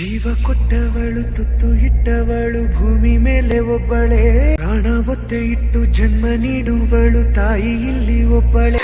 ಜೀವ ಕೊಟ್ಟವಳು, ತುತ್ತು ಇಟ್ಟವಳು, ಭೂಮಿ ಮೇಲೆ ಒಬ್ಬಳೆ. ಪ್ರಾಣ ಒತ್ತೆ ಇಟ್ಟು ಜನ್ಮ ನೀಡುವಳು, ತಾಯಿ ಇಲ್ಲಿ ಒಬ್ಬಳೆ.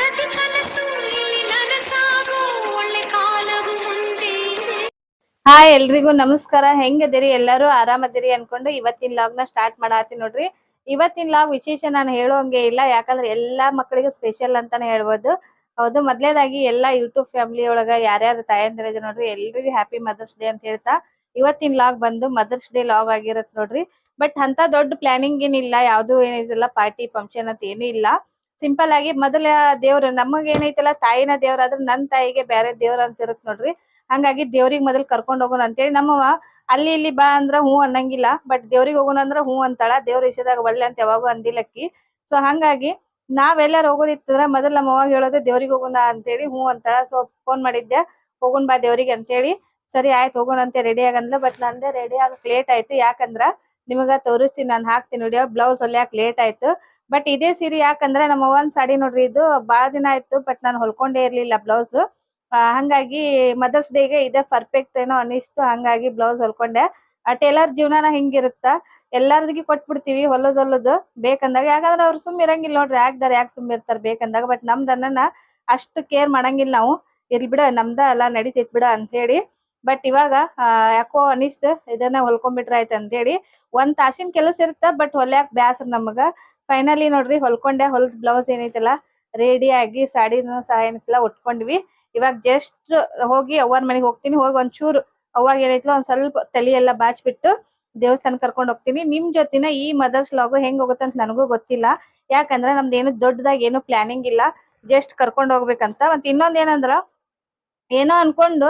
ಹಾಯ್ ಎಲ್ರಿಗೂ ನಮಸ್ಕಾರ. ಹೆಂಗದಿರಿ ಎಲ್ಲರೂ ಆರಾಮದಿರಿ ಅನ್ಕೊಂಡು ಇವತ್ತಿನ ಲಾಗ್ನ ಸ್ಟಾರ್ಟ್ ಮಾಡಾತಿ ನೋಡ್ರಿ. ಇವತ್ತಿನ ಲಾಗ್ ವಿಶೇಷ ನಾನು ಹೇಳೋಂಗೆ ಇಲ್ಲ, ಯಾಕಂದ್ರೆ ಎಲ್ಲಾ ಮಕ್ಕಳಿಗೂ ಸ್ಪೆಷಲ್ ಅಂತಾನೆ ಹೇಳ್ಬೋದು. ಹೌದು, ಮೊದ್ಲೇದಾಗಿ ಎಲ್ಲಾ ಯೂಟ್ಯೂಬ್ ಫ್ಯಾಮಿಲಿ ಒಳಗ ಯಾರ್ಯಾರು ತಾಯಂದಿರ ನೋಡ್ರಿ, ಎಲ್ರಿಗೂ ಹ್ಯಾಪಿ ಮದರ್ಸ್ ಡೇ ಅಂತ ಹೇಳ್ತಾ ಇವತ್ತಿನ ಲಾಗ್ ಬಂದು ಮದರ್ಸ್ ಡೇ ಲಾಗ್ ಆಗಿರತ್ ನೋಡ್ರಿ. ಬಟ್ ಅಂತ ದೊಡ್ಡ ಪ್ಲಾನಿಂಗ್ ಏನಿಲ್ಲ ಯಾವ್ದು ಏನಿದಿಲ್ಲ ಪಾರ್ಟಿ ಫಂಕ್ಷನ್ ಅಂತ ಏನೂ ಇಲ್ಲ. ಸಿಂಪಲ್ ಆಗಿ ಮೊದಲ ದೇವ್ರ, ನಮಗ್ ಏನೈತಲ್ಲ, ತಾಯಿನ ದೇವ್ರ ಆದ್ರೆ ನನ್ ತಾಯಿಗೆ ಬೇರೆ ದೇವ್ರ ಅಂತ ಇರತ್ ನೋಡ್ರಿ. ಹಂಗಾಗಿ ದೇವ್ರಿಗೆ ಮೊದಲ್ ಕರ್ಕೊಂಡ್ ಹೋಗೋಣ ಅಂತೇಳಿ ನಮ್ಮವ್ವ ಅಲ್ಲಿ ಇಲ್ಲಿ ಬಾ ಅಂದ್ರ ಹೂ ಅನ್ನಂಗಿಲ್ಲ ಬಟ್ ದೇವ್ರಿಗೆ ಹೋಗೋಣ ಅಂದ್ರ ಹೂ ಅಂತಾಳ, ದೇವ್ರ ವಿಷಯದಾಗ ಒಳ್ಳೆ ಅಂತ ಯಾವಾಗೂ ಅಂದಿಲ್ಲಕ್ಕಿ. ಸೊ ಹಂಗಾಗಿ ನಾವೆಲ್ಲಾರು ಹೋಗೋದಿತ್ತಂದ್ರ ಮೊದಲ್ ನಮ್ಮ ಅವ್ವಾಗ ಹೇಳೋದು, ದೇವ್ರಿಗೆ ಹೋಗೋಣ ಅಂತೇಳಿ ಹ್ಞೂ ಅಂತ ಸೊ ಫೋನ್ ಮಾಡಿದ್ದೆ. ಹೋಗೋಣ ಬಾ ದೇವ್ರಿಗೆ ಅಂತೇಳಿ. ಸರಿ ಆಯ್ತು ಹೋಗೋಣ ಅಂತ ರೆಡಿ ಆಗಂದ್ಲ. ಬಟ್ ನಂದೇ ರೆಡಿ ಆಗಕ್ ಲೇಟ್ ಆಯ್ತು. ಯಾಕಂದ್ರ ನಿಮಗ ತೋರಿಸಿ ನಾನು ಹಾಕ್ತೀನಿ ನೋಡಿ. ಬ್ಲೌಸ್ ಹೊಲಿಯಾಕ್ ಲೇಟ್ ಆಯ್ತು. ಬಟ್ ಇದೇ ಸೀರೆ ಯಾಕಂದ್ರೆ ನಮ್ಮ ಅವ್ವನ್ ಸಾಡಿ ನೋಡ್ರಿ, ಇದು ಬಾಳ ದಿನ ಆಯ್ತು. ಬಟ್ ನಾನು ಹೊಲ್ಕೊಂಡೇ ಇರ್ಲಿಲ್ಲ ಬ್ಲೌಸ್ ಹಂಗಾಗಿ ಮದರ್ಸ್ ಡೇಗೆ ಇದೆ ಪರ್ಫೆಕ್ಟ್ ಏನೋ ಅನಿಸ್ತು ಹಂಗಾಗಿ ಬ್ಲೌಸ್ ಹೊಲ್ಕೊಂಡೆ. ಆ ಟೇಲರ್ ಹಿಂಗ ಹಿಂಗಿರುತ್ತ? ಎಲ್ಲಾರ್ದಿಗೂ ಕೊಟ್ಬಿಡ್ತೀವಿ, ಹೊಲದ ಹೊಲದು. ಬೇಕಂದಾಗ ಯಾಕಂದ್ರೆ ಅವ್ರು ಸುಮ್ ಇರಂಗಿಲ್ಲ ನೋಡ್ರಿ, ಯಾಕ್ದಾರ ಯಾಕೆ ಸುಮ್ ಇರ್ತಾರ ಬೇಕಂದಾಗ. ಬಟ್ ನಮ್ ಅನ್ನನ ಅಷ್ಟು ಕೇರ್ ಮಾಡಂಗಿಲ್ಲ ನಾವು. ಇರ್ಲಿ ಬಿಡ, ನಮ್ದ ಎಲ್ಲ ನಡಿತೈತ್ ಬಿಡ ಅಂತ ಹೇಳಿ. ಬಟ್ ಇವಾಗ ಯಾಕೋ ಅನಿಸ್ತು, ಇದನ್ನ ಹೊಲ್ಕೊಂಡ್ಬಿಟ್ರ ಆಯ್ತು ಅಂತ ಹೇಳಿ. ಒಂದ್ ತಾಸಿನ ಕೆಲಸ ಇರುತ್ತ ಬಟ್ ಹೊಲ್ಯಾಕ್ ಬ್ಯಾಸ್ರ ನಮಗ. ಫೈನಲಿ ನೋಡ್ರಿ, ಹೊಲ್ಕೊಂಡೆ, ಹೊಲದ್ ಬ್ಲೌಸ್ ಏನೈತಲ್ಲ ರೆಡಿ ಆಗಿ ಸಾಡಿನ ಸಹ ಏನೈತಲ್ಲ ಉಟ್ಕೊಂಡ್ವಿ. ಇವಾಗ ಜಸ್ಟ್ ಹೋಗಿ ಅವ್ವರ ಮನೆಗೆ ಹೋಗ್ತೀನಿ, ಹೋಗಿ ಒಂಚೂರು ಅವಾಗ ಏನೈತಲ್ಲ ಒಂದ್ ಸ್ವಲ್ಪ ತಲಿ ಎಲ್ಲ ಬಾಚ್ಬಿಟ್ಟು ದೇವಸ್ಥಾನ ಕರ್ಕೊಂಡ್ ಹೋಗ್ತೀನಿ. ನಿಮ್ ಜೊತಿನ ಈ ಮದರ್ಸ್ ಲಾಗು ಹೆಂಗ್ ಹೋಗುತ್ತೆ ಅಂತ ನನಗೂ ಗೊತ್ತಿಲ್ಲ. ಯಾಕಂದ್ರೆ ನಮ್ದು ಏನು ದೊಡ್ಡದಾಗಿ ಏನು ಪ್ಲಾನಿಂಗ್ ಇಲ್ಲ. ಜಸ್ಟ್ ಕರ್ಕೊಂಡ್ ಹೋಗ್ಬೇಕಂತ. ಮತ್ ಇನ್ನೊಂದ್ ಏನಂದ್ರ, ಏನೋ ಅನ್ಕೊಂಡು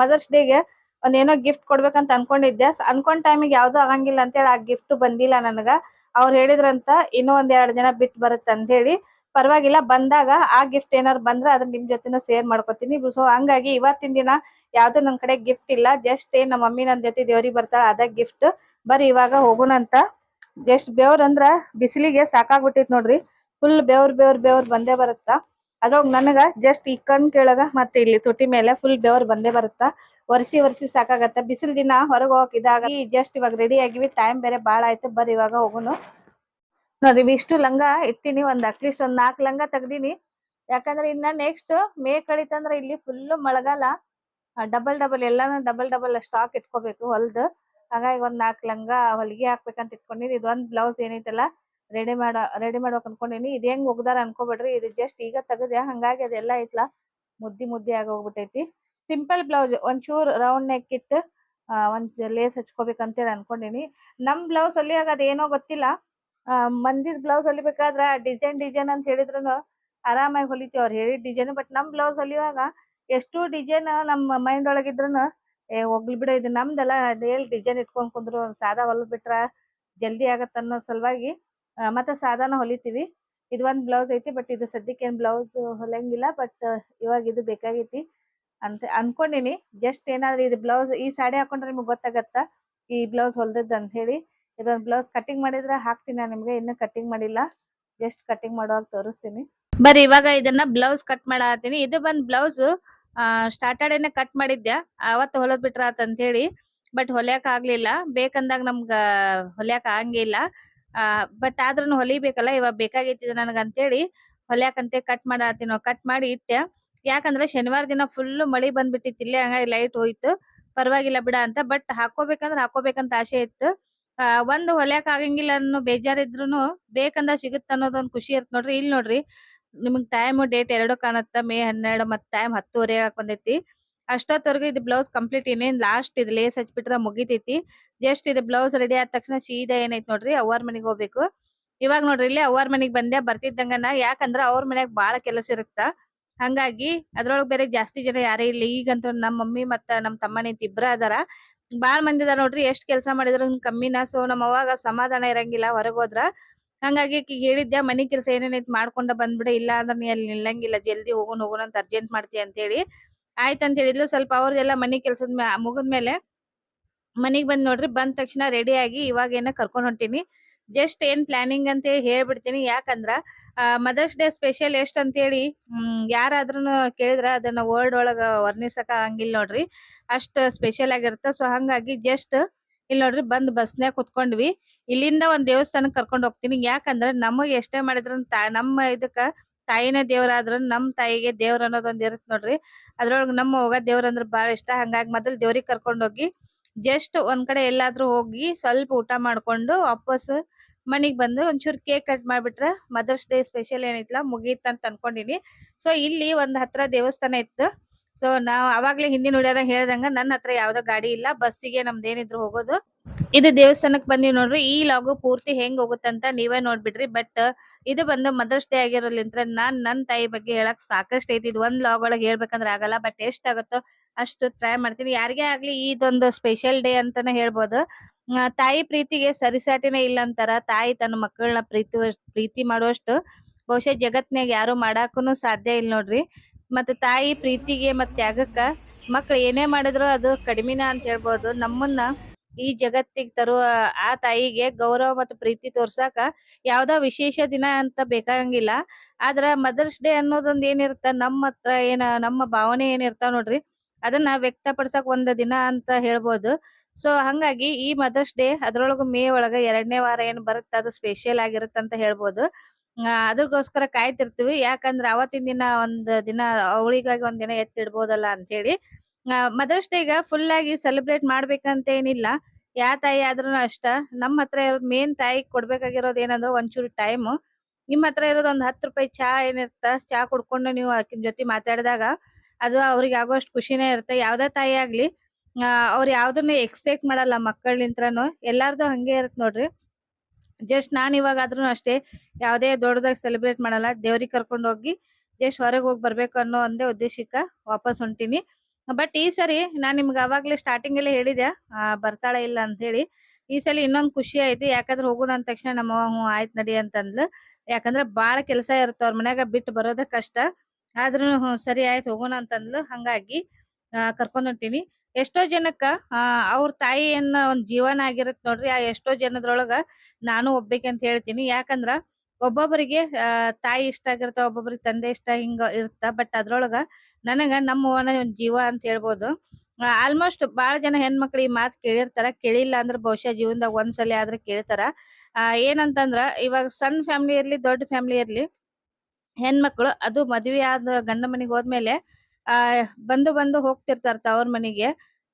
ಮದರ್ಸ್ ಡೇಗೆ ಒಂದ್ ಏನೋ ಗಿಫ್ಟ್ ಕೊಡ್ಬೇಕಂತ ಅನ್ಕೊಂಡಿದ್ದೆ. ಅನ್ಕೊಂಡ್ ಟೈಮಿಗೆ ಯಾವ್ದು ಆಗಂಗಿಲ್ಲ ಅಂತೇಳಿ ಆ ಗಿಫ್ಟ್ ಬಂದಿಲ್ಲ ನನಗ. ಅವ್ರು ಹೇಳಿದ್ರಂತ, ಇನ್ನೂ ಒಂದ್ ಎರಡ್ ದಿನ ಬಿಟ್ ಬರುತ್ತೆ ಅಂತ ಹೇಳಿ ಪರವಾಗಿಲ್ಲ, ಬಂದಾಗ ಆ ಗಿಫ್ಟ್ ಏನಾರು ಬಂದ್ರೆ ಅದನ್ನ ನಿಮ್ ಜೊತೆನ ಶೇರ್ ಮಾಡ್ಕೊತೀನಿ. ಸೊ ಹಂಗಾಗಿ ಇವತ್ತಿನ ದಿನ ಯಾವ್ದು ನನ್ ಕಡೆ ಗಿಫ್ಟ್ ಇಲ್ಲ. ಜಸ್ಟ್ ಏನ್ ನಮ್ಮ ಮಮ್ಮಿ ನನ್ ಜೊತೆ ದೇವ್ರಿಗೆ ಬರ್ತಾಳ, ಅದ ಗಿಫ್ಟ್ ಬರೀ ಇವಾಗ ಹೋಗೋಣ ಅಂತ. ಜಸ್ಟ್ ಬೆವ್ರ್ ಅಂದ್ರ ಬಿಸಿಲಿಗೆ ಸಾಕಾಗ್ಬಿಟ್ಟಿತ್ ನೋಡ್ರಿ. ಫುಲ್ ಬೆವ್ರ್ ಬೆವ್ರ್ ಬೆವ್ರ್ ಬಂದೇ ಬರುತ್ತಾ? ಅದ್ರೊಳಗ್ ನನಗ ಜಸ್ಟ್ ಈ ಕಣ್ ಕೇಳಗ ಮತ್ತೆ ಇಲ್ಲಿ ತುಟಿ ಮೇಲೆ ಫುಲ್ ಬೆವ್ರ್ ಬಂದೇ ಬರುತ್ತಾ? ಒರೆಸಿ ಒರೆಸಿ ಸಾಕಾಗತ್ತ. ಬಿಸಿಲ್ ದಿನ ಹೊರಗ್ ಹೋಗಕ್ ಇದಾಗ ಜಸ್ಟ್ ಇವಾಗ ರೆಡಿ ಆಗಿವಿ. ಟೈಮ್ ಬೇರೆ ಬಾಳ ಆಯ್ತು. ಬರ್ರಿ ಇವಾಗ ಹೋಗುನು ನೋಡ್ರಿ ಇಷ್ಟು ಲಂಗ ಇಟ್ಟಿನಿ, ಒಂದ್ ಅಟ್ಲೀಸ್ಟ್ ಒಂದ್ ನಾಲ್ಕ್ ಲಂಗ ತೆಗ್ದಿನಿ. ಯಾಕಂದ್ರೆ ಇನ್ನ ನೆಕ್ಸ್ಟ್ ಮೇ ಕಳಿತಂದ್ರ ಇಲ್ಲಿ ಫುಲ್ ಮಳಗಾಲ ಡಬಲ್ ಡಬಲ್ ಎಲ್ಲಾನು ಡಬಲ್ ಡಬಲ್ ಸ್ಟಾಕ್ ಇಟ್ಕೋಬೇಕು ಹೊಲ್ದು. ಹಾಗಾಗಿ ಒಂದ್ ನಾಲ್ಕ್ ಲಂಗ ಹೊಲಿಗೆ ಹಾಕ್ಬೇಕಂತ ಇಟ್ಕೊಂಡಿನಿ. ಇದೊಂದ್ ಬ್ಲೌಸ್ ಏನೈತಲ್ಲ ರೆಡಿ ಮಾಡ ರೆಡಿ ಮಾಡ್ಬೇಕು ಅನ್ಕೊಂಡಿನಿ. ಇದ್ ಹೆಂಗ್ ಒಗ್ದಾರ ಅನ್ಕೋಬೇಡ್ರಿ. ಇದು ಜಸ್ಟ್ ಈಗ ತೆಗದೆ, ಹಂಗಾಗಿ ಅದೆಲ್ಲ ಐತ್ಲಾ. ಮುದ್ದಿ ಮುದ್ದಿ ಆಗಿ ಹೋಗ್ಬಿಟ್ಟೈತಿ ಸಿಂಪಲ್ ಬ್ಲೌಸ್ ಒಂಚೂರ್ ರೌಂಡ್ ನೆಕ್ ಇಟ್ಟು ಒಂದ್ ಲೇಸ್ ಹಚ್ಕೋಬೇಕಂತೇಳಿ ಅನ್ಕೊಂಡಿನಿ. ನಮ್ ಬ್ಲೌಸ್ ಹೊಲಿಯಾಗ ಅದೇನೋ ಗೊತ್ತಿಲ್ಲ. ಆ, ಮಂದಿದ್ ಬ್ಲೌಸ್ ಹೊಲಿಬೇಕಾದ್ರ ಡಿಸೈನ್ ಡಿಸೈನ್ ಅಂತ ಹೇಳಿದ್ರುನು ಆರಾಮಾಗಿ ಹೊಲಿತೀವಿ ಅವ್ರು ಹೇಳಿದ ಡಿಸೈನ್ ಬಟ್ ನಮ್ ಬ್ಲೌಸ್ ಹೊಲಿಯುವಾಗ ಎಷ್ಟು ಡಿಸೈನ್ ನಮ್ಮ ಮೈಂಡ್ ಒಳಗಿದ್ರುನು ಏ ಹೋಗ್ಲಿ ಬಿಡ ಇದು ನಮ್ದಲ್ಲ ಎಲ್ ಡಿಸೈನ್ ಇಟ್ಕೊಂಡ್ ಕುಂದ್ರು ಸಾದಾ ಹೊಲದ್ ಬಿಟ್ರ ಜಲ್ದಿ ಆಗತ್ತ ಅನ್ನೋ ಸಲುವಾಗಿ ಮತ್ತೆ ಸಾದಾನ ಹೊಲಿತೀವಿ. ಇದು ಒಂದ್ ಬ್ಲೌಸ್ ಐತಿ ಬಟ್ ಇದು ಸದ್ಯಕ್ಕೆ ಏನ್ ಬ್ಲೌಸ್ ಹೊಲಂಗಿಲ್ಲ ಬಟ್ ಇವಾಗ ಇದು ಬೇಕಾಗೈತಿ. ಅಂತ ಅನ್ಕೊಂಡಿನಿ. ಜಸ್ಟ್ ಏನಾದ್ರೂ ಇದು ಬ್ಲೌಸ್ ಈ ಸಾಡಿ ಹಾಕೊಂಡ್ರೆ ನಿಮ್ಗೆ ಗೊತ್ತಾಗತ್ತ ಈ ಬ್ಲೌಸ್ ಹೊಲ್ದದ್ ಅಂತ ಹೇಳಿ. ಇದೊಂದ್ ಬ್ಲೌಸ್ ಕಟಿಂಗ್ ಮಾಡಿದ್ರೆ ಹಾಕ್ತೀನಿ ನಾನು ನಿಮ್ಗೆ, ಇನ್ನು ಕಟಿಂಗ್ ಮಾಡಿಲ್ಲ. ಜಸ್ಟ್ ಕಟಿಂಗ್ ಮಾಡುವಾಗ ತೋರಿಸ್ತೀನಿ. ಬರೀ ಇವಾಗ ಇದನ್ನ ಬ್ಲೌಸ್ ಕಟ್ ಮಾಡತ್ತೀನಿ. ಇದು ಬಂದ್ ಬ್ಲೌಸ್ ಸ್ಟಾರ್ಟರ್ಡೇನೆ ಕಟ್ ಮಾಡಿದ್ದೆ ಅವತ್ತು ಹೊಲದ್ ಬಿಟ್ರ ಅಂತ ಹೇಳಿ ಬಟ್ ಹೊಲಿಯಕ್ ಆಗ್ಲಿಲ್ಲ. ಬೇಕಂದಾಗ ನಮ್ಗ ಹೊಲಿಯಕ್ ಆಗಂಗಿಲ್ಲ. ಬಟ್ ಆದ್ರೂ ಹೊಲಿಬೇಕಲ್ಲ, ಇವಾಗ ಬೇಕಾಗೈತಿ ನನಗ ಅಂತೇಳಿ ಹೊಲಿಯಾಕಂತೆ ಕಟ್ ಮಾಡತ್ತೀನಿ. ಕಟ್ ಮಾಡಿ ಇಟ್ಟೆ ಯಾಕಂದ್ರೆ ಶನಿವಾರ ದಿನ ಫುಲ್ ಮಳಿ ಬಂದ್ಬಿಟ್ಟಿತ್ತು, ಇಲ್ಲೇ ಹಂಗಾಗಿ ಲೈಟ್ ಹೋಯ್ತು. ಪರವಾಗಿಲ್ಲ ಬಿಡ ಅಂತ ಬಟ್ ಹಾಕೋಬೇಕಂದ್ರೆ ಹಾಕೋಬೇಕಂತ ಆಸೆ ಇತ್ತು. ಆ, ಒಂದ್ ಹೊಲಿಯಾಕ ಆಗಂಗಿಲ್ಲ ಅನ್ನೋ ಬೇಜಾರ್ ಇದ್ರೂನು ಬೇಕಂದ ಸಿಗುತ್ತ ಅನ್ನೋದೊಂದ್ ಖುಷಿ ಇರ್ತ ನೋಡ್ರಿ. ಇಲ್ಲಿ ನೋಡ್ರಿ ನಿಮಗ್ ಟೈಮ್ ಡೇಟ್ ಎರಡು ಕಾಣತ್ತ ಮೇ ಹನ್ನೆರಡು ಮತ್ ಟೈಮ್ ಹತ್ತುವರೆ ಬಂದೈತಿ. ಅಷ್ಟೊತ್ತವರೆಗೂ ಇದು ಬ್ಲೌಸ್ ಕಂಪ್ಲೀಟ್ ಇನ್ನೇನ್ ಲಾಸ್ಟ್ ಇದು ಲೇಸ್ ಹಚ್ಬಿಟ್ರ ಮುಗಿತೈತಿ. ಜಸ್ಟ್ ಇದು ಬ್ಲೌಸ್ ರೆಡಿ ಆದ ತಕ್ಷಣ ಸೀದಾ ಏನೈತ್ ನೋಡ್ರಿ ಅವ್ವಾರ್ ಮನೆಗ್ ಹೋಗ್ಬೇಕು. ಇವಾಗ ನೋಡ್ರಿ ಇಲ್ಲಿ ಅವ್ವಾರ್ ಮನೆಗ್ ಬಂದೆ ಬರ್ತಿದ್ದಂಗನ. ಯಾಕಂದ್ರ ಅವ್ರ ಮನ್ಯಾಗ ಬಾಳ ಕೆಲಸ ಇರುತ್ತ. ಹಂಗಾಗಿ ಅದ್ರೊಳಗ್ ಬೇರೆ ಜಾಸ್ತಿ ಜನ ಯಾರೇ ಇಲ್ಲ ಈಗಂತೂ ನಮ್ ಮಮ್ಮಿ ಮತ್ತ ನಮ್ ತಮ್ಮನಿಂತ ಇಬ್ರ ಅದಾರ. ಬಾಳ್ ಮಂದಿ ಅದಾರ ನೋಡ್ರಿ, ಎಷ್ಟ್ ಕೆಲಸ ಮಾಡಿದ್ರು ಕಮ್ಮಿನ, ಸೊ ನಮ್ ಅವಾಗ ಸಮಾಧಾನ ಇರಂಗಿಲ್ಲ ಹೊರಗ್ ಹೋದ್ರ. ಹಂಗಾಗಿ ಹೇಳಿದ್ದೆ ಮನಿ ಕೆಲಸ ಏನೇನೈತಿ ಮಾಡ್ಕೊಂಡ ಬಂದ್ಬಿಡ, ಇಲ್ಲ ಅಂದ್ರ ನೀ ಅಲ್ಲಿ ನಿಲ್ಲಂಗಿಲ್ಲ, ಜಲ್ದಿ ಹೋಗೋಣ ಹೋಗೋಣ ಅಂತ ಅರ್ಜೆಂಟ್ ಮಾಡ್ತಿ ಅಂತ ಹೇಳಿ ಆಯ್ತ್ ಅಂತ ಹೇಳಿದ್ಲು, ಸ್ವಲ್ಪ ಅವ್ರದೆಲ್ಲ ಮನಿ ಕೆಲ್ಸದ ಮುಗಿದ್ಮೇಲೆ ಮನಿಗ್ ಬಂದ್ ನೋಡ್ರಿ, ಬಂದ ತಕ್ಷಣ ರೆಡಿ ಆಗಿ ಇವಾಗ ಏನ ಕರ್ಕೊಂಡ್ ಹೊಂಟೀನಿ. ಜಸ್ಟ್ ಏನ್ ಪ್ಲಾನಿಂಗ್ ಅಂತ ಹೇಳಿ ಹೇಳ್ಬಿಡ್ತೀನಿ. ಯಾಕಂದ್ರ ಮದರ್ಸ್ ಡೇ ಸ್ಪೆಷಲ್ ಎಷ್ಟ್ ಅಂತೇಳಿ, ಹ್ಮ್, ಯಾರಾದ್ರೂನು ಕೇಳಿದ್ರ, ಅದನ್ನ ವರ್ಡ್ ಒಳಗ ವರ್ಣಿಸಕ ಹಂಗಿಲ್ಲ ನೋಡ್ರಿ. ಅಷ್ಟ್ ಸ್ಪೆಷಲ್ ಆಗಿರುತ್ತೆ. ಸೊ ಹಂಗಾಗಿ ಜಸ್ಟ್ ಇಲ್ಲಿ ನೋಡ್ರಿ, ಬಂದ್ ಬಸ್ನ್ಯಾಗ ಕುತ್ಕೊಂಡ್ವಿ. ಇಲ್ಲಿಂದ ಒಂದ್ ದೇವಸ್ಥಾನಕ್ ಕರ್ಕೊಂಡ್ ಹೋಗ್ತೀನಿ. ಯಾಕಂದ್ರ, ನಮಗ್ ಎಷ್ಟೇ ಮಾಡಿದ್ರು ನಮ್ಮ ಇದಕ್ಕ ತಾಯಿನೇ ದೇವ್ರಾದ್ರು, ನಮ್ ತಾಯಿಗೆ ದೇವ್ರ ಅನ್ನೋದ್ ಒಂದ್ ಇರುತ್ ನೋಡ್ರಿ. ಅದ್ರೊಳಗ್ ನಮ್ಮ ಹೋಗ ದೇವ್ರ ಅಂದ್ರ ಬಾಳ ಇಷ್ಟ. ಹಂಗಾಗಿ ಮೊದಲ್ ದೇವ್ರಿಗ್ ಕರ್ಕೊಂಡ್ ಹೋಗಿ ಜಸ್ಟ್ ಒಂದ್ ಕಡೆ ಎಲ್ಲಾದ್ರೂ ಹೋಗಿ ಸ್ವಲ್ಪ ಊಟ ಮಾಡ್ಕೊಂಡು ವಾಪಸ್ ಮನೆಗ್ ಬಂದು ಒಂಚೂರು ಕೇಕ್ ಕಟ್ ಮಾಡ್ಬಿಟ್ರೆ ಮದರ್ಸ್ ಡೇ ಸ್ಪೆಷಲ್ ಏನೈತ್ಲಾ ಮುಗೀತ ಅಂತ ಅನ್ಕೊಂಡಿನಿ. ಸೊ ಇಲ್ಲಿ ಒಂದ್ ಹತ್ರ ದೇವಸ್ಥಾನ ಇತ್ತು. ಸೊ ನಾವ್ ಅವಾಗ್ಲೇ ಹಿಂದಿನ ವಿಡಿಯೋದಾಗ ಹೇಳ್ದಂಗ ನನ್ನ ಹತ್ರ ಯಾವ್ದೋ ಗಾಡಿ ಇಲ್ಲ, ಬಸ್ಸಿಗೆ ನಮ್ದೇನಿದ್ರು ಹೋಗೋದು. ಇದು ದೇವಸ್ಥಾನಕ್ ಬಂದಿ ನೋಡ್ರಿ. ಈ ಲಾಗು ಪೂರ್ತಿ ಹೆಂಗ್ ಹೋಗುತ್ತಂತ ನೀವೇ ನೋಡ್ಬಿಡ್ರಿ. ಬಟ್ ಇದು ಬಂದು ಮದರ್ಸ್ ಡೇ ಆಗಿರೋದ್ರಿಂದ ನಾನ್ ನನ್ ತಾಯಿ ಬಗ್ಗೆ ಹೇಳಕ್ ಸಾಕಷ್ಟು ಐತಿ. ಇದು ಒಂದ್ ಲಾಗ್ ಒಳಗೆ ಹೇಳ್ಬೇಕಂದ್ರೆ ಆಗಲ್ಲ. ಬಟ್ ಎಷ್ಟ್ ಆಗುತ್ತೋ ಅಷ್ಟು ಟ್ರೈ ಮಾಡ್ತೀನಿ. ಯಾರಿಗೇ ಆಗ್ಲಿ ಇದೊಂದು ಸ್ಪೆಷಲ್ ಡೇ ಅಂತಾನೆ ಹೇಳ್ಬೋದು. ತಾಯಿ ಪ್ರೀತಿಗೆ ಸರಿಸಾಟಿನೇ ಇಲ್ಲ ಅಂತಾರ. ತಾಯಿ ತನ್ನ ಮಕ್ಕಳನ್ನ ಪ್ರೀತಿ ಪ್ರೀತಿ ಮಾಡುವಷ್ಟು ಬಹುಶಃ ಜಗತ್ನಾಗ ಯಾರು ಮಾಡಾಕುನು ಸಾಧ್ಯ ಇಲ್ಲ ನೋಡ್ರಿ. ಮತ್ತೆ ತಾಯಿ ಪ್ರೀತಿಗೆ ಮತ್ತೆ ತ್ಯಾಗಕ್ಕ ಮಕ್ಳು ಏನೇ ಮಾಡಿದ್ರು ಅದು ಕಡಿಮಿನ ಅಂತ ಹೇಳ್ಬೋದು. ನಮ್ಮನ್ನ ಈ ಜಗತ್ತಿಗೆ ತರುವ ಆ ತಾಯಿಗೆ ಗೌರವ ಮತ್ತು ಪ್ರೀತಿ ತೋರ್ಸಾಕ ಯಾವ್ದೋ ವಿಶೇಷ ದಿನ ಅಂತ ಬೇಕಾಗಂಗಿಲ್ಲ. ಆದ್ರ ಮದರ್ಸ್ ಡೇ ಅನ್ನೋದೊಂದ್ ಏನಿರುತ್ತ ನಮ್ಮ ಹತ್ರ ಏನ, ನಮ್ಮ ಭಾವನೆ ಏನಿರ್ತಾವ ನೋಡ್ರಿ, ಅದನ್ನ ವ್ಯಕ್ತಪಡಿಸಕ್ ಒಂದ್ ದಿನ ಅಂತ ಹೇಳ್ಬೋದು. ಸೊ, ಹಂಗಾಗಿ ಈ ಮದರ್ಸ್ ಡೇ ಅದ್ರೊಳಗು ಮೇ ಒಳಗ ಎರಡನೇ ವಾರ ಏನ್ ಬರುತ್ತೆ ಅದು ಸ್ಪೆಷಲ್ ಆಗಿರುತ್ತೆ ಅಂತ ಹೇಳ್ಬೋದು. ಅದಕ್ಕೋಸ್ಕರ ಕಾಯ್ತಿರ್ತೀವಿ. ಯಾಕಂದ್ರ ಅವತ್ತಿನ ದಿನ ಒಂದ್ ದಿನ, ಅವಳಿಗಾಗಿ ಒಂದ್ ದಿನ ಎತ್ತಿಡ್ಬೋದಲ್ಲ ಅಂತ ಹೇಳಿ ಮದರ್ಸ್ ಡೇಗ ಫುಲ್ ಆಗಿ ಸೆಲೆಬ್ರೇಟ್ ಮಾಡ್ಬೇಕಂತ ಏನಿಲ್ಲ. ಯಾವ ತಾಯಿ ಆದ್ರೂನು ಅಷ್ಟ. ನಮ್ಮ ಹತ್ರ ಇರೋದ್ ಮೇನ್ ತಾಯಿ ಕೊಡ್ಬೇಕಾಗಿರೋದು ಏನಂದ್ರೆ ಒಂಚೂರು ಟೈಮ್ ನಿಮ್ ಹತ್ರ ಇರೋದ್ ಒಂದ್ ಹತ್ತು ರೂಪಾಯಿ ಚಾ ಏನಿರ್ತ, ಚಾ ಕುಡ್ಕೊಂಡು ನೀವು ಆಕಿನ್ ಜೊತೆ ಮಾತಾಡಿದಾಗ ಅದು ಅವ್ರಿಗೆ ಆಗೋಷ್ಟು ಖುಷಿನೇ ಇರುತ್ತೆ. ಯಾವ್ದೇ ತಾಯಿ ಆಗ್ಲಿ ಅವ್ರ ಯಾವ್ದನ್ನ ಎಕ್ಸ್ಪೆಕ್ಟ್ ಮಾಡಲ್ಲ ಮಕ್ಕಳಿಂತ್ರನು ಎಲ್ಲಾರ್ದು ಹಂಗೆ ಇರತ್ ನೋಡ್ರಿ. ಜಸ್ಟ್ ನಾನ್ ಇವಾಗ ಆದ್ರೂ ಅಷ್ಟೇ, ಯಾವ್ದೇ ದೊಡ್ಡದಾಗಿ ಸೆಲೆಬ್ರೇಟ್ ಮಾಡಲ್ಲ. ದೇವ್ರಿಗೆ ಕರ್ಕೊಂಡ್ ಹೋಗಿ ಜಸ್ಟ್ ಹೊರಗೆ ಹೋಗಿ ಬರ್ಬೇಕು ಅನ್ನೋ ಒಂದೇ ಉದ್ದೇಶಕ್ಕ ವಾಪಸ್ ಹೊಂಟೀನಿ. ಬಟ್ ಈ ಸರಿ ನಾನ್ ನಿಮ್ಗೆ ಅವಾಗ್ಲೇ ಸ್ಟಾರ್ಟಿಂಗ್ ಅಲ್ಲಿ ಹೇಳಿದೆ ಬರ್ತಾಳ ಇಲ್ಲ ಅಂತ ಹೇಳಿ. ಈ ಸಲ ಇನ್ನೊಂದ್ ಖುಷಿ ಐತಿ ಯಾಕಂದ್ರೆ ಹೋಗೋಣ ಅಂದ ತಕ್ಷಣ ನಮ್ಮ ಹ್ಞೂ, ಆಯ್ತು ನಡಿ ಅಂತಂದ್ಲು. ಯಾಕಂದ್ರೆ ಬಾಳ ಕೆಲಸ ಇರುತ್ತೆ ಅವ್ರ ಮನ್ಯಾಗ ಬಿಟ್ಟು ಬರೋದ ಕಷ್ಟ. ಆದ್ರೂ ಸರಿ ಆಯ್ತು, ಹೋಗೋಣ ಅಂತಂದ್ಲು. ಹಂಗಾಗಿ ಕರ್ಕೊಂಡ್ ಹೊಂಟೀನಿ. ಎಷ್ಟೋ ಜನಕ್ಕ ಅವ್ರ ತಾಯಿಯನ್ನ ಒಂದ್ ಜೀವನ ಆಗಿರತ್ ನೋಡ್ರಿ. ಆ ಎಷ್ಟೋ ಜನದ್ರೊಳಗ ನಾನು ಒಬ್ಬಕ್ಕೆ ಅಂತ ಹೇಳ್ತೀನಿ. ಯಾಕಂದ್ರ ಒಬ್ಬೊಬ್ಬರಿಗೆ ತಾಯಿ ಇಷ್ಟ ಆಗಿರ್ತಾವ ಒಬ್ಬೊಬ್ಬರಿಗೆ ತಂದೆ ಇಷ್ಟ ಹಿಂಗ ಇರ್ತ. ಬಟ್ ಅದ್ರೊಳಗ ನನಗ ನಮ್ಮ ಒಂದ್ ಜೀವ ಅಂತ ಹೇಳ್ಬೋದು. ಆಲ್ಮೋಸ್ಟ್ ಬಹಳ ಜನ ಹೆಣ್ಮಕ್ಳು ಈ ಮಾತ್ ಕೇಳಿರ್ತಾರ. ಕೇಳಿಲ್ಲ ಅಂದ್ರ ಬಹುಶಃ ಜೀವನದಾಗ ಒಂದ್ಸಲಿ ಆದ್ರ ಕೇಳ್ತಾರ. ಆ, ಏನಂತಂದ್ರ ಇವಾಗ ಸಣ್ಣ ಫ್ಯಾಮಿಲಿ ಇರ್ಲಿ, ದೊಡ್ಡ ಫ್ಯಾಮಿಲಿ ಇರ್ಲಿ, ಹೆಣ್ಮಕ್ಳು ಅದು ಮದ್ವೆ ಆದ ಗಂಡ ಮನೆಗೆ ಹೋದ್ಮೇಲೆ, ಆ, ಬಂದು ಬಂದು ಹೋಗ್ತಿರ್ತಾರ ತವ್ರ ಮನಿಗೆ.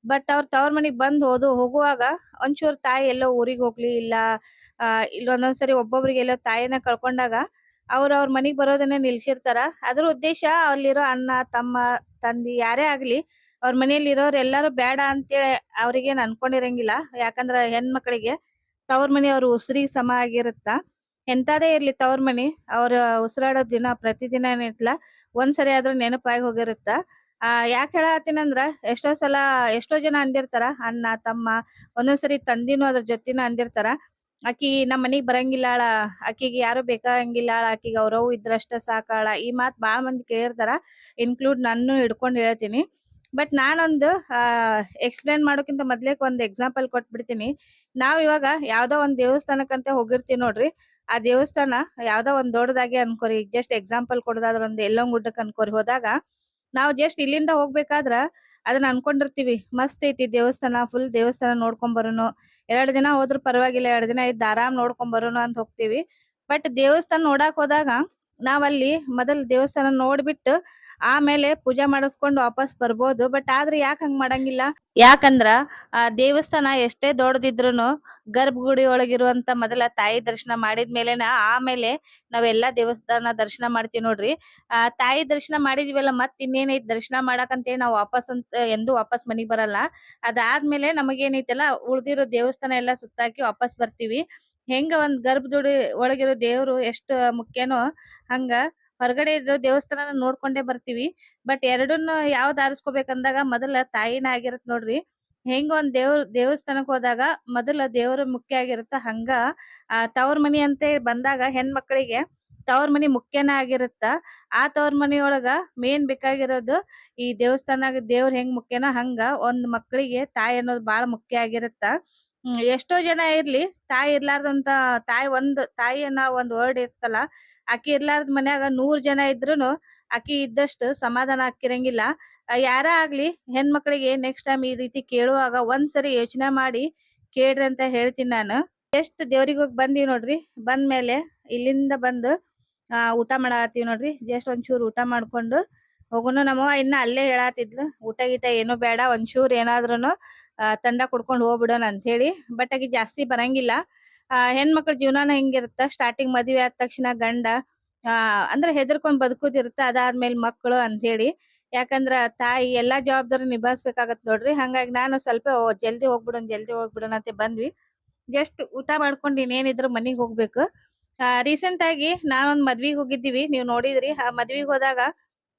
ಬಟ್ ಅವ್ರ ತವ್ರ ಮನಿಗ್ ಬಂದ್ ಹೋದು, ಹೋಗುವಾಗ ಒಂಚೂರ್ ತಾಯಿ ಎಲ್ಲೋ ಊರಿಗೆ ಹೋಗ್ಲಿ, ಇಲ್ಲ, ಆ ಇಲ್ಲ ಒಂದೊಂದ್ಸರಿ ಒಬ್ಬೊಬ್ರಿಗೆ ಎಲ್ಲೋ ತಾಯಿನ ಕಳ್ಕೊಂಡಾಗ ಅವ್ರ ಅವ್ರ ಮನೆಗ್ ಬರೋದನ್ನ ನಿಲ್ಸಿರ್ತಾರ. ಅದ್ರ ಉದ್ದೇಶ ಅಲ್ಲಿರೋ ಅಣ್ಣ, ತಮ್ಮ, ತಂದಿ ಯಾರೇ ಆಗ್ಲಿ ಅವ್ರ ಮನೇಲಿ ಇರೋರ್ ಎಲ್ಲಾರು ಬೇಡ ಅಂತೇಳಿ ಅವ್ರಿಗೇನ್ ಅನ್ಕೊಂಡಿರಂಗಿಲ್ಲ. ಯಾಕಂದ್ರ ಹೆಣ್ಮಕ್ಳಿಗೆ ತವ್ರ ಮನಿ ಅವ್ರ ಉಸಿರಿಗ್ ಸಮ ಆಗಿರುತ್ತ? ಎಂತಾದೇ ಇರ್ಲಿ ತವ್ರ ಮನಿ, ಅವ್ರ ಉಸಿರಾಡೋ ದಿನ ಪ್ರತಿದಿನ ಒಂದ್ ಒಂದ್ಸರಿ ಆದ್ರೂ ನೆನಪಾಗಿ ಹೋಗಿರುತ್ತ? ಆ, ಯಾಕೆ ಹೇಳತ್ತೀನಂದ್ರ ಎಷ್ಟೋ ಸಲ ಎಷ್ಟೋ ಜನ ಅಂದಿರ್ತಾರ, ಅಣ್ಣ, ತಮ್ಮ ಒಂದೊಂದ್ಸರಿ ತಂದಿನೂ ಅದ್ರ ಜೊತಿನ ಅಂದಿರ್ತಾರ. ಆಕಿ ನಮ್ ಮನಿಗ್ ಬರಂಗಿಲ್ಲಾಳ ಆಕಿಗೆ ಯಾರು ಬೇಕಾಗಿಲ್ಲಾಳ ಆಕಿಗೆ ಅವ್ರವ್ ಇದ್ರಷ್ಟ ಸಾಕಾಳ ಈ ಮಾತ್ ಬಾಳ ಮಂದಿ ಕೇಳಿರ್ತಾರ ಇನ್ಕ್ಲೂಡ್ ನನ್ನ ಹಿಡ್ಕೊಂಡ್ ಹೇಳ್ತೀನಿ. ಬಟ್ ನಾನೊಂದು ಎಕ್ಸ್ಪ್ಲೇನ್ ಮಾಡೋಕ್ಕಿಂತ ಮೊದ್ಲೇ ಒಂದ್ ಎಕ್ಸಾಂಪಲ್ ಕೊಟ್ಬಿಡ್ತೀನಿ. ನಾವ್ ಇವಾಗ ಯಾವ್ದೋ ಒಂದ್ ದೇವಸ್ಥಾನಕ್ಕಂತ ಹೋಗಿರ್ತೀವಿ ನೋಡ್ರಿ. ಆ ದೇವಸ್ಥಾನ ಯಾವ್ದೋ ಒಂದ್ ದೊಡ್ಡದಾಗಿ ಅನ್ಕೋರಿ. ಜಸ್ಟ್ ಎಕ್ಸಾಂಪಲ್ ಕೊಡೋದಾದ್ರ ಒಂದ್ ಎಲ್ಲೋ ಗುಡ್ಡಕ್ ಅನ್ಕೋರಿ. ಹೋದಾಗ ನಾವ್ ಜಸ್ಟ್ ಇಲ್ಲಿಂದ ಹೋಗ್ಬೇಕಾದ್ರ ಅದನ್ನ ಅನ್ಕೊಂಡಿರ್ತೀವಿ. ಮಸ್ತ್ ಐತಿ ದೇವಸ್ಥಾನ ಫುಲ್ ದೇವಸ್ಥಾನ ನೋಡ್ಕೊಂಡ್ ಬರೋನು. ಎರಡ್ ದಿನ ಹೋದ್ರು ಪರವಾಗಿಲ್ಲ, ಎರಡ್ ದಿನ ಇದ್ ಆರಾಮ್ ನೋಡ್ಕೊಂಡ್ ಬರೋನು ಅಂತ ಹೋಗ್ತೀವಿ. ಬಟ್ ದೇವಸ್ಥಾನ ನೋಡಕ್ ಹೋದಾಗ ನಾವಲ್ಲಿ ಮೊದಲ್ ದೇವಸ್ಥಾನ ನೋಡ್ಬಿಟ್ಟು ಆಮೇಲೆ ಪೂಜೆ ಮಾಡಿಸ್ಕೊಂಡು ವಾಪಸ್ ಬರ್ಬೋದು. ಬಟ್ ಆದ್ರೆ ಯಾಕೆ ಹಂಗ್ ಮಾಡಂಗಿಲ್ಲ? ಯಾಕಂದ್ರ, ಆ ದೇವಸ್ಥಾನ ಎಷ್ಟೇ ದೊಡ್ಡದಿದ್ರುನು ಗರ್ಭಗುಡಿ ಒಳಗಿರುವಂತ ಮೊದಲ ತಾಯಿ ದರ್ಶನ ಮಾಡಿದ್ಮೇಲೆನ ಆಮೇಲೆ ನಾವೆಲ್ಲಾ ದೇವಸ್ಥಾನ ದರ್ಶನ ಮಾಡ್ತೀವಿ ನೋಡ್ರಿ. ಆ ತಾಯಿ ದರ್ಶನ ಮಾಡಿದ್ವಿಲ್ಲ ಮತ್ ಇನ್ನೇನೈತ್ ದರ್ಶನ ಮಾಡಕಂತೇಳಿ ನಾವ್ ವಾಪಸ್ ಅಂತ ಎಂದು ವಾಪಸ್ ಮನಿಗ್ ಬರಲ್ಲ. ಅದಾದ್ಮೇಲೆ ನಮಗೇನೈತಲ್ಲ, ಉಳ್ದಿರೋ ದೇವಸ್ಥಾನ ಎಲ್ಲಾ ಸುತ್ತಾಕಿ ವಾಪಸ್ ಬರ್ತೀವಿ. ಹೆಂಗ ಒಂದ್ ಗರ್ಭಗುಡಿ ಒಳಗಿರೋ ದೇವ್ರು ಎಷ್ಟು ಮುಖ್ಯನೋ ಹಂಗ ಹೊರಗಡೆ ಇರೋ ದೇವಸ್ಥಾನ ನೋಡ್ಕೊಂಡೇ ಬರ್ತೀವಿ. ಬಟ್ ಎರಡನ್ನು ಯಾವ್ದ್ ಆರಿಸ್ಕೋಬೇಕಂದಾಗ ಮೊದಲ ತಾಯಿನ ಆಗಿರತ್ ನೋಡ್ರಿ. ಹೆಂಗ ಒಂದ್ ದೇವ್ರ, ದೇವಸ್ಥಾನಕ್ ಹೋದಾಗ ಮೊದಲ ದೇವ್ರ ಮುಖ್ಯ ಆಗಿರುತ್ತ ಹಂಗ, ಆ ತವ್ರ ಮನಿ ಅಂತ ಬಂದಾಗ ಹೆಣ್ಮಕ್ಳಿಗೆ ತವ್ರ ಮನಿ ಮುಖ್ಯನ ಆಗಿರುತ್ತ. ಆ ತವ್ರ ಮನಿಯೊಳಗ ಮೇನ್ ಬೇಕಾಗಿರೋದು ಈ ದೇವಸ್ಥಾನ ದೇವ್ರ ಹೆಂಗ್ ಮುಖ್ಯನ ಹಂಗ ಒಂದ್ ಮಕ್ಕಳಿಗೆ ತಾಯಿ ಅನ್ನೋದು ಬಾಳ ಮುಖ್ಯ ಆಗಿರುತ್ತ. ಎಷ್ಟೋ ಜನ ಇರ್ಲಿ, ತಾಯಿ ಇರ್ಲಾರ್ದಂತ ತಾಯಿ ಒಂದ್ ತಾಯಿ ಅನ್ನೋ ಒಂದ್ ವರ್ಡ್ ಇರ್ತಲ್ಲ, ಆಕಿ ಇರ್ಲಾರ್ದ ಮನ್ಯಾಗ ನೂರ್ ಜನ ಇದ್ರೂನು ಆಕಿ ಇದ್ದಷ್ಟು ಸಮಾಧಾನ ಆಕಿರಂಗಿಲ್ಲ ಯಾರ ಆಗ್ಲಿ, ಹೆಣ್ಮಕ್ಳಿಗೆ ನೆಕ್ಸ್ಟ್ ಟೈಮ್ ಈ ರೀತಿ ಕೇಳುವಾಗ ಒಂದ್ಸರಿ ಯೋಚನೆ ಮಾಡಿ ಕೇಳ್ರಿ ಅಂತ ಹೇಳ್ತೀನಿ ನಾನು. ಎಷ್ಟ್ ದೇವ್ರಿಗೆ ಹೋಗಿ ಬಂದಿವಿ ನೋಡ್ರಿ, ಬಂದ್ಮೇಲೆ ಇಲ್ಲಿಂದ ಬಂದು, ಆ, ಊಟ ಮಾಡಾತೀವಿ ನೋಡ್ರಿ, ಜಸ್ಟ್ ಒಂಚೂರು ಊಟ ಮಾಡ್ಕೊಂಡು ಹೋಗುನು ನಮ್ಮವ್ವ ಇನ್ನ ಅಲ್ಲೇ ಹೇಳಾತಿದ್ಲು, ಊಟ ಗೀಟ ಏನು ಬೇಡ, ಒಂಚೂರ್ ಏನಾದ್ರೂನು ತಂಡ ಕುಡ್ಕೊಂಡ್ ಹೋಗ್ಬಿಡೋಣ ಅಂತ ಹೇಳಿ ಬಟ್ ಆಗಿ ಜಾಸ್ತಿ ಬರಂಗಿಲ್ಲ. ಹೆಣ್ಮಕ್ಳ ಜೀವನಾನ ಹೆಂಗಿರುತ್ತ? ಸ್ಟಾರ್ಟಿಂಗ್ ಮದ್ವೆ ಆದ ತಕ್ಷಣ ಗಂಡ, ಆ, ಅಂದ್ರೆ ಹೆದರ್ಕೊಂಡ್ ಬದುಕುದಿರುತ್ತ? ಅದಾದ್ಮೇಲೆ ಮಕ್ಕಳು ಅಂತ ಹೇಳಿ ಯಾಕಂದ್ರ ತಾಯಿ ಎಲ್ಲಾ ಜವಾಬ್ದಾರಿ ನಿಭಾಯಿಸ್ಬೇಕಾಗತ್ ನೋಡ್ರಿ. ಹಂಗಾಗಿ ನಾನು ಸ್ವಲ್ಪ ಜಲ್ದಿ ಹೋಗ್ಬಿಡೋಣ ಜಲ್ದಿ ಹೋಗ್ಬಿಡೋಣ ಅಂತ ಬಂದ್ವಿ. ಜಸ್ಟ್ ಊಟ ಮಾಡ್ಕೊಂಡು ಇನ್ನೇನಿದ್ರು ಮನಿಗ್ ಹೋಗ್ಬೇಕು. ಆ, ರೀಸೆಂಟ್ ಆಗಿ ನಾನೊಂದ್ ಮದ್ವಿಗ್ ಹೋಗಿದ್ದೀವಿ. ನೀವ್ ನೋಡಿದ್ರಿ. ಆ, ಮದ್ವಿಗ್ ಹೋದಾಗ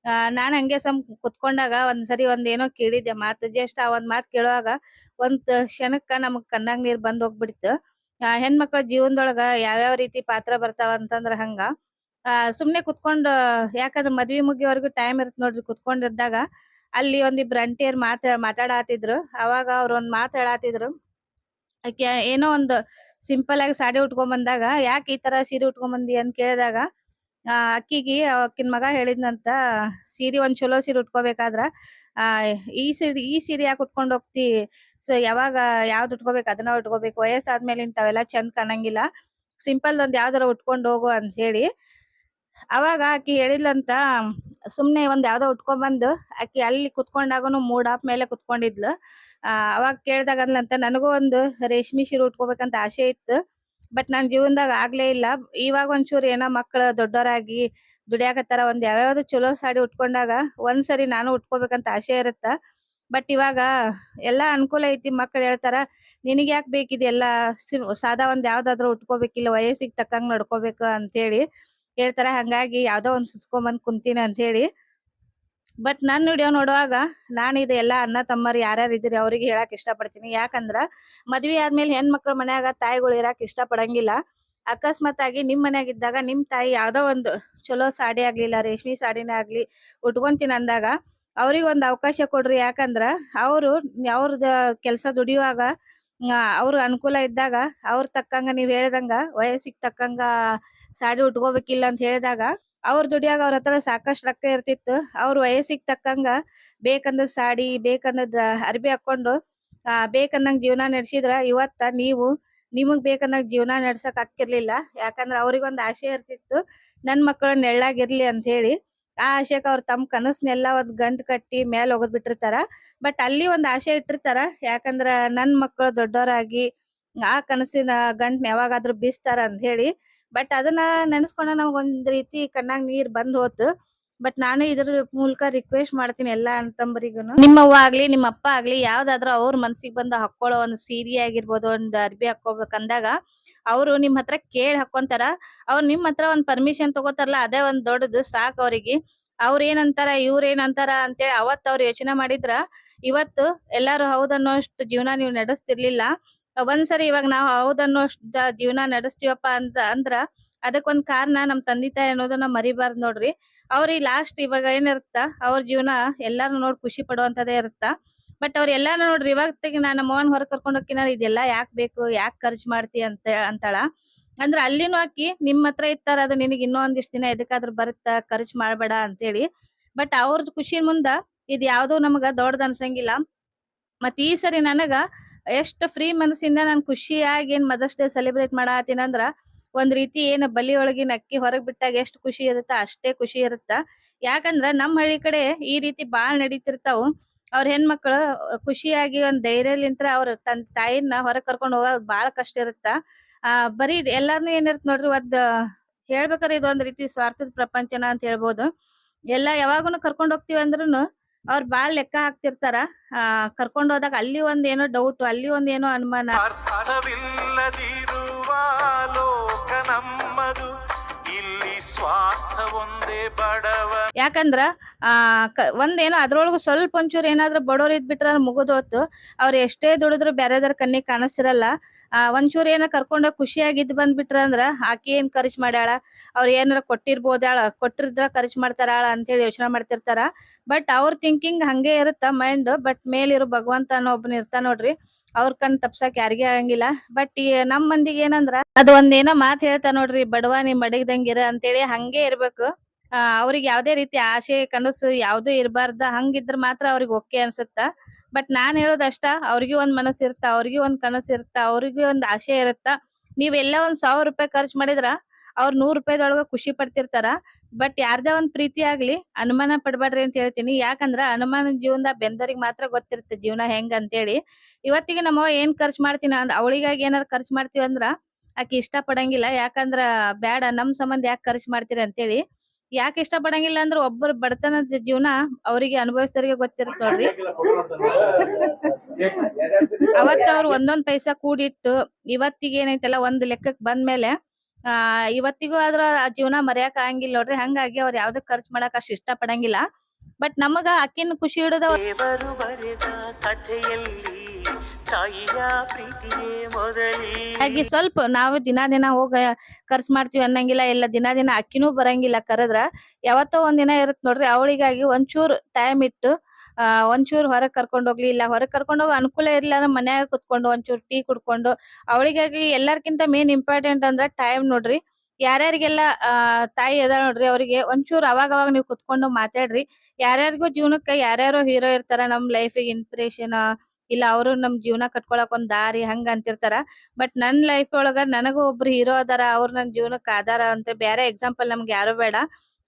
ಆ, ನಾನ್ ಹಂಗೆ ಸಮ್ ಕುತ್ಕೊಂಡಾಗ ಒಂದ್ ಸರಿ ಒಂದ್ ಏನೋ ಕೇಳಿದ್ದೆ ಮಾತ್ ಜಸ್ಟ್ ಆ ಒಂದ್ ಮಾತ್ ಕೇಳುವಾಗ ಒಂದ್ ಕ್ಷಣಕ್ಕ ನಮಗ್ ಕಣ್ಣಾಗ್ ನೀರ್ ಬಂದ್ ಹೋಗ್ಬಿಡ್ತು. ಆ, ಹೆಣ್ಮಕ್ಳ ಜೀವನದೊಳಗ ಯಾವ್ಯಾವ ರೀತಿ ಪಾತ್ರ ಬರ್ತಾವ ಅಂತಂದ್ರ ಹಂಗ. ಆ, ಸುಮ್ನೆ ಕುತ್ಕೊಂಡ್, ಯಾಕಂದ್ರ ಮದ್ವಿ ಮುಗಿಯವರೆಗೂ ಟೈಮ್ ಇರತ್ ನೋಡ್ರಿ ಕುತ್ಕೊಂಡಿದ್ದಾಗ ಅಲ್ಲಿ ಒಂದಿಬ್ರು ಅಂಟಿಯರ್ ಮಾತ, ಮಾತಾಡಾತಿದ್ರು. ಅವಾಗ ಅವ್ರ ಒಂದ್ ಮಾತ್ ಹೇಳಾತಿದ್ರು. ಏನೋ ಒಂದು ಸಿಂಪಲ್ ಆಗಿ ಸಾಡಿ ಉಟ್ಕೊಂಡ್ ಬಂದಾಗ, ಯಾಕೆ ಈ ತರ ಸೀರೆ ಉಟ್ಕೊಂಡ್ ಬಂದಿ ಅಂತ ಕೇಳಿದಾಗ ಆ, ಅಕ್ಕಿಗೆ ಅಕ್ಕಿನ ಮಗ ಹೇಳಿದ್ನಂತ, ಸೀರೆ ಒಂದ್ ಚಲೋ ಸೀರೆ ಉಟ್ಕೋಬೇಕಾದ್ರ, ಆ, ಈ ಸೀರೆ ಈ ಸೀರೆ ಯಾಕೆ ಉಟ್ಕೊಂಡ್ ಹೋಗ್ತಿ? ಸೊ ಯಾವಾಗ, ಯಾವ್ದು ಉಟ್ಕೋಬೇಕು? ಅದನ್ನ ಉಟ್ಕೋಬೇಕು. ವಯಸ್ಸಾದ್ಮೇಲೆ ಇಂಥವೆಲ್ಲ ಚಂದ ಕಾಣಂಗಿಲ್ಲ. ಸಿಂಪಲ್ ಒಂದ್ ಯಾವ್ದಾರ ಉಟ್ಕೊಂಡ್ ಹೋಗು ಅಂತ ಹೇಳಿ. ಅವಾಗ ಆಕಿ ಹೇಳಿದ್ಲಂತ, ಸುಮ್ನೆ ಒಂದ್ ಯಾವ್ದೋ ಉಟ್ಕೊಂಡ್ ಬಂದು ಆಕಿ ಅಲ್ಲಿ ಕುತ್ಕೊಂಡಾಗನು ಮೂಡ್ ಆಫ್ ಮೇಲೆ ಕುತ್ಕೊಂಡಿದ್ಲು. ಅವಾಗ ಕೇಳ್ದಾಗ ಅಂದ್ಲಂತ ನನಗೂ ಒಂದು ರೇಷ್ಮಿ ಸೀರೆ ಉಟ್ಕೋಬೇಕಂತ ಆಸೆ ಇತ್ತು. ಬಟ್ ನನ್ ಜೀವನದಾಗ ಆಗ್ಲೇ ಇಲ್ಲ. ಇವಾಗ ಒಂಚೂರು ಏನೋ ಮಕ್ಕಳು ದೊಡ್ಡೋರಾಗಿ ದುಡಿಯಾಕತ್ತಾರ, ಒಂದ್ ಯಾವ್ಯಾವ್ದು ಚಲೋ ಸಾಡಿ ಉಟ್ಕೊಂಡಾಗ ಒಂದ್ಸರಿ ನಾನು ಉಟ್ಕೋಬೇಕಂತ ಆಸೆ ಇರುತ್ತ. ಬಟ್ ಇವಾಗ ಎಲ್ಲಾ ಅನುಕೂಲ ಐತಿ ಮಕ್ಕಳು ಹೇಳ್ತಾರ, ನಿನಗ್ ಯಾಕೆ ಬೇಕಿದೆಲ್ಲ ಸಾದಾ ಒಂದ್ ಯಾವ್ದಾದ್ರು ಉಟ್ಕೋಬೇಕಿಲ್ಲ ವಯಸ್ಸಿಗೆ ತಕ್ಕಂಗ್ ನಡ್ಕೋಬೇಕು ಅಂತೇಳಿ ಹೇಳ್ತಾರ. ಹಂಗಾಗಿ ಯಾವ್ದೋ ಒಂದ್ ಸುಸ್ಕೊಂಬಂದ್ ಕುಂತೀನಿ ಅಂತ ಹೇಳಿ ಬಟ್ ನನ್ನ ವಿಡಿಯೋ ನೋಡುವಾಗ ನಾನು ಇದು ಎಲ್ಲ ಅಣ್ಣ ತಮ್ಮರು ಯಾರ್ಯಾರು ಇದ್ರಿ ಅವ್ರಿಗೆ ಹೇಳಕ್ ಇಷ್ಟ ಪಡ್ತೀನಿ ಯಾಕಂದ್ರ ಮದ್ವಿ ಆದ್ಮೇಲೆ ಹೆಣ್ಮಕ್ಳ ಮನ್ಯಾಗ ತಾಯಿಗಳು ಇರಾಕ್ ಇಷ್ಟ ಪಡಂಗಿಲ್ಲ ಅಕಸ್ಮಾತ್ ಆಗಿ ನಿಮ್ ಮನ್ಯಾಗ ಇದ್ದಾಗ ನಿಮ್ ತಾಯಿ ಯಾವ್ದೋ ಒಂದು ಚಲೋ ಸಾಡಿ ಆಗ್ಲಿಲ್ಲ, ರೇಷ್ಮಿ ಸಾಡಿನೇ ಆಗ್ಲಿ ಉಟ್ಕೊಂತೀನಿ ಅಂದಾಗ ಅವ್ರಿಗೆ ಒಂದು ಅವಕಾಶ ಕೊಡ್ರಿ. ಯಾಕಂದ್ರ ಅವರು ಅವ್ರದ ಕೆಲಸ ದುಡಿಯುವಾಗ ಅವ್ರ ಅನುಕೂಲ ಇದ್ದಾಗ, ಅವ್ರ ತಕ್ಕಂಗ ನೀವ್ ಹೇಳ್ದಂಗ, ವಯಸ್ಸಿಗೆ ತಕ್ಕಂಗ ಸಾಡಿ ಉಟ್ಕೋಬೇಕಿಲ್ಲ ಅಂತ ಹೇಳಿದಾಗ ಅವ್ರ ದುಡಿಯಾಗ ಅವ್ರ ಹತ್ರ ಸಾಕಷ್ಟು ರೊಕ್ಕ ಇರ್ತಿತ್ತು. ಅವ್ರ ವಯಸ್ಸಿಗೆ ತಕ್ಕಂಗ ಬೇಕಂದ ಸಾಡಿ ಬೇಕಂದ ಅರ್ಬಿ ಹಾಕೊಂಡು, ಆ, ಬೇಕಂದಂಗ ಜೀವನ ನಡೆಸಿದ್ರ ಇವತ್ತ ನೀವು ನಿಮಗ್ ಬೇಕಂದಾಗ ಜೀವನ ನಡ್ಸಕ್ ಹಾಕಿರ್ಲಿಲ್ಲ ಯಾಕಂದ್ರ ಅವ್ರಿಗೊಂದ್ ಆಸೆ ಇರ್ತಿತ್ತು. ನನ್ ಮಕ್ಕಳು ನೆಳ್ಳಾಗಿರ್ಲಿ ಅಂತ ಹೇಳಿ ಆ ಆಶೆಕ್ ಅವ್ರ ತಮ್ಮ ಕನಸ್ನೆಲ್ಲ ಒಂದ್ ಗಂಟ್ ಕಟ್ಟಿ ಮೇಲೆ ಹೋಗದ್ ಬಿಟ್ಟಿರ್ತಾರ. ಬಟ್ ಅಲ್ಲಿ ಒಂದ್ ಆಸೆ ಇಟ್ಟಿರ್ತಾರ. ಯಾಕಂದ್ರ ನನ್ ಮಕ್ಕಳು ದೊಡ್ಡವರಾಗಿ ಆ ಕನಸಿನ ಗಂಟ್ನ ಯಾವಾಗಾದ್ರೂ ಬೀಸ್ತಾರ ಅಂತ ಹೇಳಿ ಬಟ್ ಅದನ್ನ ನೆನೆಸ್ಕೊಂಡ ನಮ್ಗೊಂದ್ ಒಂದ್ ರೀತಿ ಕಣ್ಣಾಗ್ ನೀರ್ ಬಂದ್ ಹೋತು. ಬಟ್ ನಾನು ಇದ್ರ ಮೂಲಕ ರಿಕ್ವೆಸ್ಟ್ ಮಾಡ್ತೀನಿ ಎಲ್ಲಾ ಅಣ್ಣ ತಮ್ಮರಿಗುನು ನಿಮ್ಮವ್ವ ಆಗ್ಲಿ ನಿಮ್ಮ ಅಪ್ಪ ಆಗ್ಲಿ ಯಾವ್ದಾದ್ರು ಅವ್ರ ಮನ್ಸಿಗೆ ಬಂದ ಹಾಕೊಳ್ಳೋ ಒಂದ್ ಸೀರೆ ಆಗಿರ್ಬೋದು, ಒಂದ್ ಅರ್ಬಿ ಹಾಕೋಬೇಕಂದಾಗ ಅವ್ರು ನಿಮ್ ಹತ್ರ ಕೇಳಿ ಹಾಕೊಂತಾರ ಅವ್ರು ನಿಮ್ ಹತ್ರ ಒಂದ್ ಪರ್ಮಿಷನ್ ತಗೋತಾರಲ್ಲ, ಅದೇ ಒಂದ್ ದೊಡ್ಡದು, ಸಾಕ್ ಅವ್ರಿಗೆ. ಅವ್ರ ಏನಂತಾರ, ಇವ್ರ ಏನಂತಾರ ಅಂತೇಳಿ ಅವತ್ ಅವ್ರು ಯೋಚನೆ ಮಾಡಿದ್ರ, ಇವತ್ತು ಎಲ್ಲಾರು ಹೌದನ್ನೋಷ್ಟು ಜೀವನ ನೀವು ನಡೆಸ್ತಿರ್ಲಿಲ್ಲ. ಒಂದ್ಸರಿ ಇವಾಗ ನಾವ್ ಹೌದನ್ನೋ ಜೀವನ ನಡೆಸ್ತೀವಪ್ಪ ಅಂತ ಅಂದ್ರ ಅದಕ್ಕೊಂದ್ ಕಾರಣ ನಮ್ ತಂದೆ ತಾಯಿ ಅನ್ನೋದನ್ನ ಮರಿಬಾರ್ದ್ ನೋಡ್ರಿ. ಅವ್ರಿ ಲಾಸ್ಟ್ ಇವಾಗ ಏನಿರುತ್ತ, ಅವ್ರ ಜೀವನ ಎಲ್ಲಾರು ನೋಡ್ ಖುಷಿ ಪಡುವಂತದೇ ಇರುತ್ತ. ಬಟ್ ಅವ್ರ ಎಲ್ಲಾನು ನೋಡ್ರಿ ಇವಾಗ ತೆಗಿ ನಾನು ನಮ್ಮವ್ವನ್ ಹೊರಗ್ ಕರ್ಕೊಂಡ್ ಹೋಗ್ಕಿನ, ಇದೆಲ್ಲಾ ಯಾಕ್ ಬೇಕು, ಯಾಕ್ ಖರ್ಚ್ ಮಾಡ್ತಿ? ಅಂತ ಅಂತಾಳ. ಅಂದ್ರ ಅಲ್ಲಿನೂ ಆಕಿ, ನಿಮ್ ಹತ್ರ ಇತ್ತಾರ, ಅದು ನಿನಗ್ ಇನ್ನೂ ಒಂದಿಷ್ಟ್ ದಿನ ಎದಕ್ಕಾದ್ರೂ ಬರುತ್ತ, ಖರ್ಚ್ ಮಾಡ್ಬೇಡ ಅಂತೇಳಿ. ಬಟ್ ಅವ್ರದ್ ಖುಷಿ ಮುಂದ ಇದ್ ಯಾವ್ದು ನಮಗ ದೊಡ್ಡದ್ ಅನ್ಸಂಗಿಲ್ಲ. ಮತ್ ಈ ಸರಿ ನನಗ ಎಷ್ಟ್ ಫ್ರೀ ಮನಸ್ಸಿಂದ ನಾನ್ ಖುಷಿಯಾಗಿ ಏನ್ ಮದರ್ಸ್ ಡೇ ಸೆಲೆಬ್ರೇಟ್ ಮಾಡಾತೀನಂದ್ರ ಒಂದ್ ರೀತಿ ಏನ್ ಬಲಿ ಒಳಗಿನ ಅಕ್ಕಿ ಹೊರಗ್ ಬಿಟ್ಟಾಗ ಎಷ್ಟ್ ಖುಷಿ ಇರುತ್ತ, ಅಷ್ಟೇ ಖುಷಿ ಇರುತ್ತ. ಯಾಕಂದ್ರ ನಮ್ ಹಳ್ಳಿ ಕಡೆ ಈ ರೀತಿ ಬಾಳ್ ನಡೀತಿರ್ತಾವು. ಅವ್ರ ಹೆಣ್ಮಕ್ಳು ಖುಷಿಯಾಗಿ ಒಂದ್ ಧೈರ್ಯಲಿಂತ್ರ ಅವ್ರ ತನ್ ತಾಯಿನ ಹೊರಗ್ ಕರ್ಕೊಂಡ್ ಹೋಗೋದ್ ಬಾಳ್ ಕಷ್ಟ ಇರುತ್ತ. ಆ, ಬರೀ ಎಲ್ಲಾರ್ನು ಏನಿರುತ್ತೆ ನೋಡ್ರಿ ಒಂದ್ ಹೇಳ್ಬೇಕಾದ್ರೆ ಇದೊಂದ್ ರೀತಿ ಸ್ವಾರ್ಥದ ಪ್ರಪಂಚನ ಅಂತ ಹೇಳ್ಬೋದು. ಎಲ್ಲಾ ಯಾವಾಗನು ಕರ್ಕೊಂಡ್ ಹೋಗ್ತಿವಿ ಅಂದ್ರುನು ಅವ್ರ ಬಾಳ್ ಲೆಕ್ಕ ಹಾಕ್ತಿರ್ತಾರ. ಆ ಕರ್ಕೊಂಡ್ ಹೋದಾಗ ಅಲ್ಲಿ ಒಂದ್ ಏನೋ ಡೌಟ್ ಅಲ್ಲಿ ಒಂದ್ ಏನೋ ಅನುಮಾನ. ಅರ್ಥವಿಲ್ಲದಿರುವ ಲೋಕ ನಮ್ಮದು. ಇಲ್ಲಿ ಸ್ವಾರ್ಥ ಒಂದೇ ಬಡವ. ಯಾಕಂದ್ರ ಆ ಒಂದೇನೋ ಅದ್ರೊಳಗು ಸ್ವಲ್ಪ ಒಂಚೂರ್ ಏನಾದ್ರು ಬಡವ್ರ ಇದ್ಬಿಟ್ರ ಮುಗಿದೋತು. ಅವ್ರ ಎಷ್ಟೇ ದುಡಿದ್ರು ಬ್ಯಾರೆದವ್ರ ಕಣ್ಣಿಗೆ ಕಾಣಿಸ್ತಿರಲ್ಲ. ಆ, ಒಂಚೂರ್ ಏನ ಖುಷಿಯಾಗಿ ಇದ್ ಬಂದ್ಬಿಟ್ರ ಅಂದ್ರ ಆಕಿ ಏನ್ ಖರ್ಚ್ ಮಾಡ್ಯಾಳ? ಅವ್ರ ಏನಾರ ಕೊಟ್ಟಿರ್ಬೋದಾಳ ಕೊಟ್ಟಿರ್ದ್ರ ಖರ್ಚ್ ಮಾಡ್ತಾರಾಳ ಅಂತೇಳಿ ಯೋಚನೆ ಮಾಡ್ತಿರ್ತಾರ. ಬಟ್ ಅವ್ರ ಥಿಂಕಿಂಗ್ ಹಂಗೆ ಇರುತ್ತ ಮೈಂಡ್ ಬಟ್ ಮೇಲಿರೋ ಭಗವಂತ ಅನ್ನೋ ಒಬ್ಬನ ಇರ್ತಾನ ನೋಡ್ರಿ, ಅವ್ರ ಕಣ್ ತಪ್ಸಕ್ ಯಾರಿಗೆ ಆಗಂಗಿಲ್ಲ. ಬಟ್ ನಮ್ ಮಂದಿಗೆ ಏನಂದ್ರ, ಅದ ಒಂದೇನೋ ಮಾತ್ ಹೇಳ್ತಾ ನೋಡ್ರಿ, ಬಡವ ನೀ ಮಡಗ್ದಂಗಿರ ಅಂತೇಳಿ ಹಂಗೆ ಇರ್ಬೇಕು. ಆ, ಅವ್ರಿಗೆ ಯಾವ್ದೇ ರೀತಿ ಆಸೆ, ಕನಸು ಯಾವ್ದು ಇರಬಾರ್ದ, ಹಂಗಿದ್ರ ಮಾತ್ರ ಅವ್ರಿಗೆ ಓಕೆ ಅನ್ಸುತ್ತ. ಬಟ್ ನಾನ್ ಹೇಳೋದಷ್ಟ ಅವ್ರಿಗೆ ಒಂದ್ ಮನಸ್ಸು ಇರುತ್ತ ಅವ್ರಿಗೆ ಒಂದ್ ಕನಸು ಇರುತ್ತ ಅವ್ರಿಗೆ ಒಂದ್ ಆಸೆ ಇರುತ್ತ. ನೀವೆಲ್ಲ ಒಂದ್ ಸಾವಿರ ರೂಪಾಯಿ ಖರ್ಚು ಮಾಡಿದ್ರ, ಅವ್ರ ನೂರ್ ರೂಪಾಯಿದೊಳಗ ಖುಷಿ ಪಡ್ತಿರ್ತಾರ. ಬಟ್ ಯಾರ್ದೇ ಒಂದ್ ಪ್ರೀತಿ ಆಗ್ಲಿ, ಅನುಮಾನ ಪಡ್ಬೇಡ್ರಿ ಅಂತ ಹೇಳ್ತೀನಿ. ಯಾಕಂದ್ರ ಅನುಮಾನ ಜೀವನದ ಬೆಂದರಿಗೆ ಮಾತ್ರ ಗೊತ್ತಿರುತ್ತೆ ಜೀವನ ಹೆಂಗ್ ಅಂತೇಳಿ. ಇವತ್ತಿಗೆ ನಮ್ಮವ್ವ ಏನ್ ಖರ್ಚು ಮಾಡ್ತೀನಿ ಅಂದ್, ಅವಳಿಗಾಗಿ ಏನಾರ ಖರ್ಚು ಮಾಡ್ತೀವಿ ಅಂದ್ರ ಆಕೆ ಇಷ್ಟ ಪಡಂಗಿಲ್ಲ. ಯಾಕಂದ್ರ ಬ್ಯಾಡ, ನಮ್ ಸಂಬಂಧ ಯಾಕೆ ಖರ್ಚು ಮಾಡ್ತೀರಿ ಅಂತೇಳಿ. ಯಾಕೆ ಇಷ್ಟ ಪಡಂಗಿಲ್ಲ ಅಂದ್ರ ಒಬ್ಬರ ಬಡತನದ ಜೀವನ ಅವರಿಗೆ ಅನುಭವಿಸಿದವ್ರಿಗೆ ಗೊತ್ತಿರುತ್ತೆ ನೋಡ್ರಿ. ಅವತ್ತ ಅವ್ರು ಒಂದೊಂದ್ ಪೈಸಾ ಕೂಡಿಟ್ಟು ಇವತ್ತಿಗೆ ಏನೈತಲ್ಲ ಒಂದ್ ಲೆಕ್ಕಕ್ ಬಂದ್ಮೇಲೆ, ಆ, ಇವತ್ತಿಗೂ ಆದ್ರ ಜೀವನ ಮರ್ಯಾಕ ಆಗಂಗಿಲ್ಲ ನೋಡ್ರಿ. ಹಂಗಾಗಿ ಅವ್ರ ಯಾವ್ದಕ್ ಖರ್ಚು ಮಾಡಕ್ ಅಷ್ಟು ಇಷ್ಟ ಪಡಂಗಿಲ್ಲ ಬಟ್ ನಮಗ ಅಕ್ಕಿನ ಖುಷಿ ಇಡುದ ಕಥೆಯಲ್ಲಿ ಹಾಗೆ ಸ್ವಲ್ಪ ನಾವು ದಿನ ದಿನ ಹೋಗ ಖರ್ಚು ಮಾಡ್ತೀವಿ ಅನ್ನಂಗಿಲ್ಲ, ಇಲ್ಲ ದಿನ ದಿನ ಅಕ್ಕಿನೂ ಬರಂಗಿಲ್ಲ ಕರೆದ್ರ, ಯಾವತ್ತೋ ಒಂದ್ ಇರುತ್ತೆ ಇರುತ್ ನೋಡ್ರಿ ಅವಳಿಗಾಗಿ ಒಂಚೂರ್ ಟೈಮ್ ಇಟ್ಟು, ಆ, ಒಂಚೂರ್ ಹೊರಗ್ ಕರ್ಕೊಂಡು ಹೋಗ್ಲಿ, ಇಲ್ಲ ಹೊರಗ್ ಕರ್ಕೊಂಡು ಹೋಗೋ ಅನುಕೂಲ ಇರ್ಲಿಲ್ಲ ಅಂದ್ರೆ ಮನ್ಯಾಗ ಕುತ್ಕೊಂಡು ಒಂಚೂರ್ ಟೀ ಕುಡ್ಕೊಂಡು, ಅವಳಿಗಾಗಿ ಎಲ್ಲಾರ್ಕಿಂತ ಮೇನ್ ಇಂಪಾರ್ಟೆಂಟ್ ಅಂದ್ರ ಟೈಮ್ ನೋಡ್ರಿ. ಯಾರ್ಯಾರಿಗೆಲ್ಲ ತಾಯಿ ಅದ ನೋಡ್ರಿ ಅವ್ರಿಗೆ ಒಂಚೂರ್ ಅವಾಗ ಅವಾಗ ನೀವ್ ಕುತ್ಕೊಂಡು ಮಾತಾಡ್ರಿ. ಯಾರ್ಯಾರಿಗೂ ಜೀವನಕ್ಕ ಯಾರ್ಯಾರೋ ಹೀರೋ ಇರ್ತಾರ ನಮ್ ಲೈಫಿಗೆ ಇನ್ಸ್ಪಿರೇಷನ್ ಇಲ್ಲ ಅವರು ನಮ್ ಜೀವನ ಕಟ್ಕೊಳಕ್ ಒಂದ್ ದಾರಿ ಹಂಗ ಅಂತಿರ್ತಾರ. ಬಟ್ ನನ್ ಲೈಫ್ ಒಳಗ ನನಗೂ ಒಬ್ರು ಹೀರೋ ಅದಾರ, ಅವ್ರ ನನ್ ಜೀವನಕ್ಕೆ ಆಧಾರ ಅಂತ ಬೇರೆ ಎಕ್ಸಾಂಪಲ್ ನಮ್ಗೆ ಯಾರು ಬೇಡ.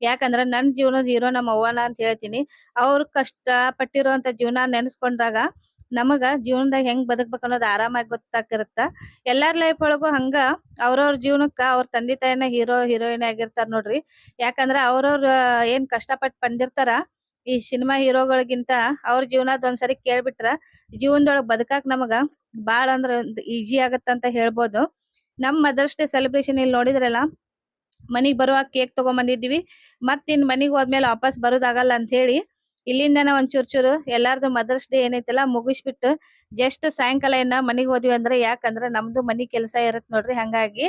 ಯಾಕಂದ್ರ ನನ್ ಜೀವನದ ಹೀರೋ ನಮ್ಮ ಅವ್ವನ ಅಂತ ಹೇಳ್ತೀನಿ. ಅವ್ರ ಕಷ್ಟ ಪಟ್ಟಿರುವಂತ ಜೀವನ ನೆನೆಸ್ಕೊಂಡಾಗ ನಮಗ ಜೀವನದಾಗ ಹೆಂಗ್ ಬದುಕ್ಬೇಕು ಅನ್ನೋದು ಆರಾಮಾಗಿ ಗೊತ್ತಾಗಿರುತ್ತ ಎಲ್ಲಾರ್ ಲೈಫ್ ಒಳಗೂ ಹಂಗ ಅವ್ರವ್ರ ಜೀವನಕ್ಕ ಅವ್ರ ತಂದೆ ತಾಯಿನ ಹೀರೋ ಹೀರೋಯಿನ್ ಆಗಿರ್ತಾರ ನೋಡ್ರಿ. ಯಾಕಂದ್ರ ಅವ್ರವ್ರ ಏನ್ ಕಷ್ಟಪಟ್ಟು ಬಂದಿರ್ತಾರ ಈ ಸಿನಿಮಾ ಹೀರೋಗಳಿಗಿಂತ ಅವ್ರ ಜೀವನದ ಒಂದ್ಸರಿ ಕೇಳ್ಬಿಟ್ರ ಜೀವನದೊಳಗ್ ಬದುಕಾಕ್ ನಮಗ ಬಾಳ ಅಂದ್ರ ಈಜಿ ಆಗತ್ತಂತ ಹೇಳ್ಬೋದು. ನಮ್ ಮದರ್ಸ್ ಡೇ ಸೆಲೆಬ್ರೇಷನ್ ಇಲ್ಲಿ ನೋಡಿದ್ರಲ್ಲ, ಮನಿಗ್ ಬರುವಾಗ ಕೇಕ್ ತಗೊಂಡ್ ಬಂದಿದ್ವಿ ಮತ್ ಇನ್ ಮನಿಗ್ ಹೋದ್ಮೇಲೆ ವಾಪಸ್ ಬರೋದಾಗಲ್ಲ ಅಂತ ಹೇಳಿ ಇಲ್ಲಿಂದನ ಒಂದ್ ಚೂರ್ ಚೂರು ಎಲ್ಲಾರ್ದು ಮದರ್ಸ್ ಡೇ ಏನೈತಲ್ಲ ಮುಗಿಸ್ಬಿಟ್ಟು ಜಸ್ಟ್ ಸಾಯಂಕಾಲ ಏನ ಮನಿಗ್ ಹೋದ್ವಿ ಅಂದ್ರೆ ಯಾಕಂದ್ರ ನಮ್ದು ಮನಿ ಕೆಲಸ ಇರತ್ ನೋಡ್ರಿ ಹಂಗಾಗಿ,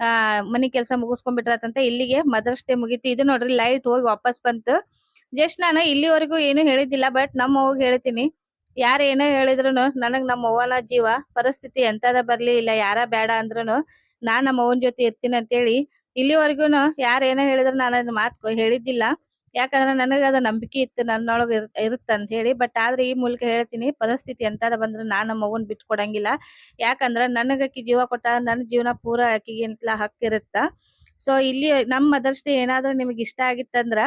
ಆ ಮನಿ ಕೆಲಸ ಮುಗಿಸ್ಕೊಂಡ್ಬಿಟ್ರತಂತ ಇಲ್ಲಿಗೆ ಮದರ್ಸ್ ಡೇ ಮುಗೀತಿ. ಇದು ನೋಡ್ರಿ ಲೈಟ್ ಹೋಗಿ ವಾಪಸ್ ಬಂತು. ಜಸ್ಟ್ ನಾನು ಇಲ್ಲಿವರೆಗೂ ಏನು ಹೇಳಿದ್ದಿಲ್ಲ ಬಟ್ ನಮ್ಮ ಅವ್ವಗ್ ಹೇಳ್ತೀನಿ. ಯಾರ್ ಏನೋ ಹೇಳಿದ್ರುನು ನನಗ್ ನಮ್ಮ ಅವ್ವನ ಜೀವ, ಪರಿಸ್ಥಿತಿ ಎಂತದ ಬರ್ಲಿ ಇಲ್ಲ, ಯಾರ ಬೇಡ ಅಂದ್ರುನು ನಾನ್ ನಮ್ಮ ಅವ್ವನ್ ಜೊತೆ ಇರ್ತೀನಿ ಅಂತೇಳಿ ಇಲ್ಲಿವರೆಗೂನು ಯಾರು ಏನೋ ಹೇಳಿದ್ರು ನಾನು ಅದ್ ಮಾತ್ ಹೇಳಿದ್ದಿಲ್ಲ. ಯಾಕಂದ್ರ ನನಗ ಅದ ನಂಬಿಕೆ ಇತ್ತು, ನನ್ನೊಳಗ ಇರ್ ಇರುತ್ತ ಅಂತ ಹೇಳಿ ಬಟ್ ಆದ್ರೆ ಈ ಮೂಲಕ ಹೇಳ್ತೀನಿ, ಪರಿಸ್ಥಿತಿ ಎಂತದ ಬಂದ್ರೆ ನಾನ್ ನಮ್ಮ ಅವ್ವನ್ ಬಿಟ್ ಕೊಡಂಗಿಲ್ಲ ಯಾಕಂದ್ರ ನನಗ್ ಜೀವ ಕೊಟ್ಟ, ನನ್ ಜೀವನ ಪೂರಾ ಆಕಿಗೆ ಹಕ್ಕಿರುತ್ತ. ಸೊ ಇಲ್ಲಿ ನಮ್ಮ ಮದರ್ಸ್ ಡೇ ಏನಾದ್ರು ನಿಮ್ಗ್ ಇಷ್ಟ ಆಗಿತ್ತಂದ್ರ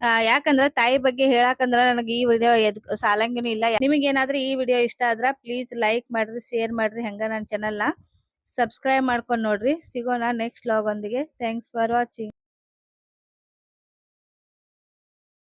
ಆ, ಯಾಕಂದ್ರ ತಾಯಿ ಬಗ್ಗೆ ಹೇಳಾಕಂದ್ರ ನನಗೆ ಈ ವಿಡಿಯೋ ಎದ್ ಸಾಲಂಗಿನೂ ಇಲ್ಲ. ನಿಮಗೆ ಏನಾದ್ರೂ ಈ ವಿಡಿಯೋ ಇಷ್ಟ ಆದ್ರ ಪ್ಲೀಸ್ ಲೈಕ್ ಮಾಡ್ರಿ ಶೇರ್ ಮಾಡ್ರಿ, ಹೆಂಗ ನನ್ನ ಚಾನೆಲ್ನ. ಸಬ್ಸ್ಕ್ರೈಬ್ ಮಾಡ್ಕೊಂಡ್ ನೋಡ್ರಿ. ಸಿಗೋಣ ನೆಕ್ಸ್ಟ್ ವ್ಲಾಗ್ ಒಂದಿಗೆ. Thanks for watching